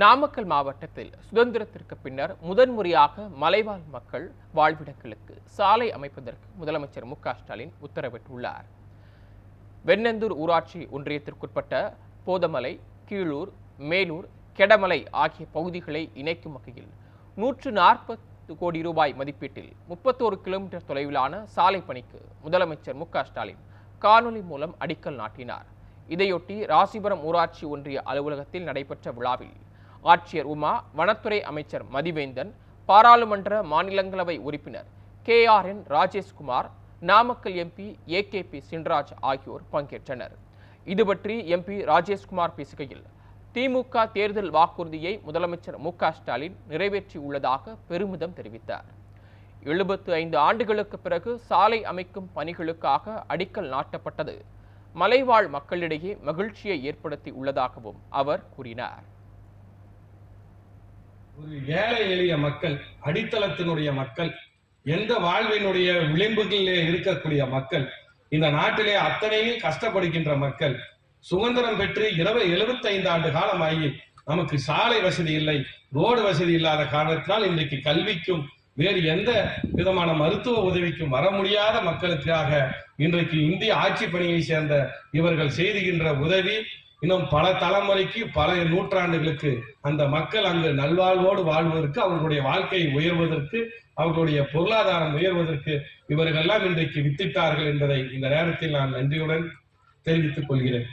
நாமக்கல் மாவட்டத்தில் சுதந்திரத்திற்கு பின்னர் முதன்முறையாக மலைவாழ் மக்கள் வாழ்விடங்களுக்கு சாலை அமைப்பதற்கு முதலமைச்சர் மு ஸ்டாலின் உத்தரவிட்டுள்ளார். வெண்ணந்தூர் ஊராட்சி ஒன்றியத்திற்குட்பட்ட போதமலை கீழூர் மேலூர் கெடமலை ஆகிய பகுதிகளை இணைக்கும் வகையில் நூற்று நாற்பது கோடி ரூபாய் மதிப்பீட்டில் முப்பத்தோரு கிலோமீட்டர் தொலைவிலான சாலை பணிக்கு முதலமைச்சர் மு ஸ்டாலின் காணொலி மூலம் அடிக்கல் நாட்டினார். இதையொட்டி ராசிபுரம் ஊராட்சி ஒன்றிய அலுவலகத்தில் நடைபெற்ற விழாவில் ஆட்சியர் உமா வனத்துறை அமைச்சர் மதிவேந்தன் பாராளுமன்ற மாநிலங்களவை உறுப்பினர் K R N Rajeshkumar Namakkal MP A K P Chinraj ஆகியோர் பங்கேற்றனர். இது பற்றி எம்பி ராஜேஷ்குமார் பேசுகையில் திமுக தேர்தல் வாக்குறுதியை முதலமைச்சர் மு க ஸ்டாலின் நிறைவேற்றியுள்ளதாக பெருமிதம் தெரிவித்தார். எழுபத்து ஐந்து ஆண்டுகளுக்கு பிறகு சாலை அமைக்கும் பணிகளுக்காக அடிக்கல் நாட்டப்பட்டது. மலைவாழ் மக்களிடையே மகிழ்ச்சியை ஏற்படுத்தி உள்ளதாகவும் அவர் கூறினார். ஒரு ஏழை எளிய மக்கள் அடித்தளத்தினுடைய மக்கள் எந்த வாழ்வினுடைய விளிம்புகளிலே இருக்கக்கூடிய மக்கள் இந்த நாட்டிலே அத்தனையும் கஷ்டப்படுகின்ற மக்கள் சுதந்திரம் பெற்று இருபது எழுபத்தைந்து ஆண்டு காலமாகி நமக்கு சாலை வசதி இல்லை ரோடு வசதி இல்லாத காரணத்தினால் இன்றைக்கு கல்விக்கும் வேறு எந்த விதமான மருத்துவ உதவிக்கும் வர முடியாத மக்களுக்காக இன்றைக்கு இந்திய ஆட்சி பணியை சேர்ந்த இவர்கள் செய்துகின்ற உதவி இன்னும் பல தலைமுறைக்கு பல நூற்றாண்டுகளுக்கு அந்த மக்கள் அங்கு நல்வாழ்வோடு வாழ்வதற்கு அவர்களுடைய வாழ்க்கை உயர்வதற்கு அவர்களுடைய பொருளாதாரம் உயர்வதற்கு இவர்களெல்லாம் இன்றைக்கு வித்திட்டார்கள் என்பதை இந்த நேரத்தில் நான் நன்றியுடன் தெரிவித்துக் கொள்கிறேன்.